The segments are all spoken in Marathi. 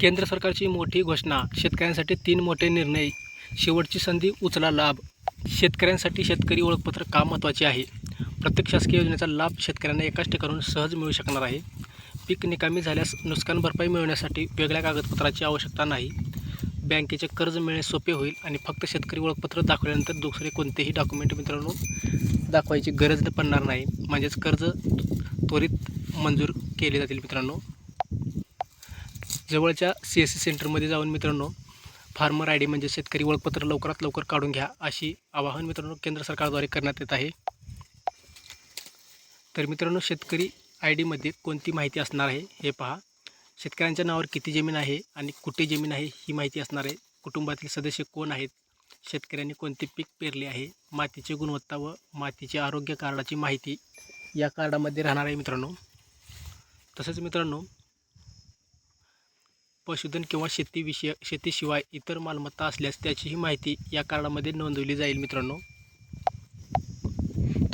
केंद्र सरकारची मोठी घोषणा शेतकऱ्यांसाठी तीन मोठे निर्णय शेवटची संधी उचला लाभ. शेतकऱ्यांसाठी शेतकरी ओळखपत्र का महत्त्वाचे आहे? प्रत्येक शासकीय योजनेचा लाभ शेतकऱ्यांना एकाच ठिकाणून सहज मिळू शकणार आहे. पीक निकामी झाल्यास नुकसान भरपाई मिळवण्यासाठी वेगळ्या कागदपत्राची आवश्यकता नाही. बँकेचे कर्ज मिळणे सोपे होईल आणि फक्त शेतकरी ओळखपत्र दाखवल्यानंतर दुसरे कोणतेही डॉक्युमेंट मित्रांनो दाखवायची गरज पडणार नाही. म्हणजेच कर्ज त्वरित मंजूर केले जातील मित्रांनो. जवळच्या सी एस सी सेंटरमध्ये जाऊन मित्रांनो फार्मर आय डी म्हणजे शेतकरी ओळखपत्र लवकरात लवकर काढून घ्या अशी आवाहन मित्रांनो केंद्र सरकारद्वारे करण्यात येत आहे. तर मित्रांनो शेतकरी आय डीमध्ये कोणती माहिती असणार आहे हे पहा. शेतकऱ्यांच्या नावावर किती जमीन आहे आणि कुठे जमीन आहे ही माहिती असणार आहे. कुटुंबातील सदस्य कोण आहेत? शेतकऱ्यांनी कोणते पीक पेरले आहे? मातीची गुणवत्ता व मातीचे आरोग्य कार्डाची माहिती या कार्डामध्ये राहणार आहे मित्रांनो. तसेच मित्रांनो पशुधन किंवा शेतीविषय शेतीशिवाय इतर मालमत्ता असल्यास त्याचीही माहिती या कार्डामध्ये नोंदवली जाईल मित्रांनो.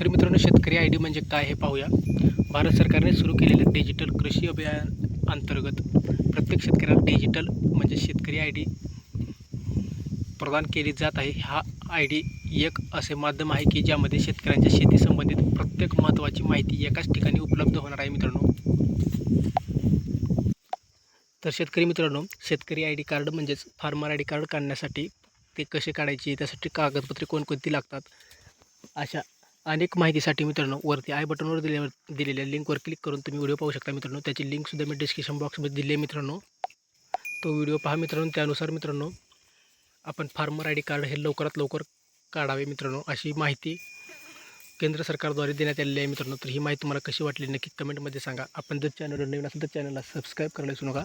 तर मित्रांनो शेतकरी आय डी म्हणजे काय हे पाहूया. भारत सरकारने सुरू केलेल्या डिजिटल कृषी अभियान अंतर्गत प्रत्येक शेतकऱ्याला डिजिटल म्हणजे शेतकरी आय डी प्रदान केली जात आहे. हा आय डी एक असे माध्यम आहे की ज्यामध्ये शेतकऱ्यांच्या शेती संबंधित प्रत्येक महत्त्वाची माहिती एकाच ठिकाणी उपलब्ध होणार आहे मित्रांनो. तर शेतकरी मित्रांनो शेतकरी आय डी कार्ड म्हणजेच फार्मर आय डी कार्ड काढण्यासाठी ते कसे काढायचे त्यासाठी कागदपत्रे कोणकोणती लागतात? अशा अनेक माहितीसाठी मित्रांनो वरती आय बटनवर दिल्यावर दिलेल्या लिंकवर क्लिक करून तुम्ही व्हिडिओ पाहू शकता मित्रांनो. त्याची लिंकसुद्धा मी डिस्क्रिप्शन बॉक्समध्ये दिली आहे मित्रांनो. तो व्हिडिओ पहा मित्रांनो. त्यानुसार मित्रांनो आपण फार्मर आय डी कार्ड हे लवकरात लवकर काढावे मित्रांनो अशी माहिती केंद्र सरकारद्वारे देण्यात आलेली आहे मित्रांनो. तर ही माहिती तुम्हाला कशी वाटली नक्की कमेंटमध्ये सांगा. आपण जर चॅनलवर नवीन असेल तर चॅनलला सबस्क्राईब करायला विसरू नका.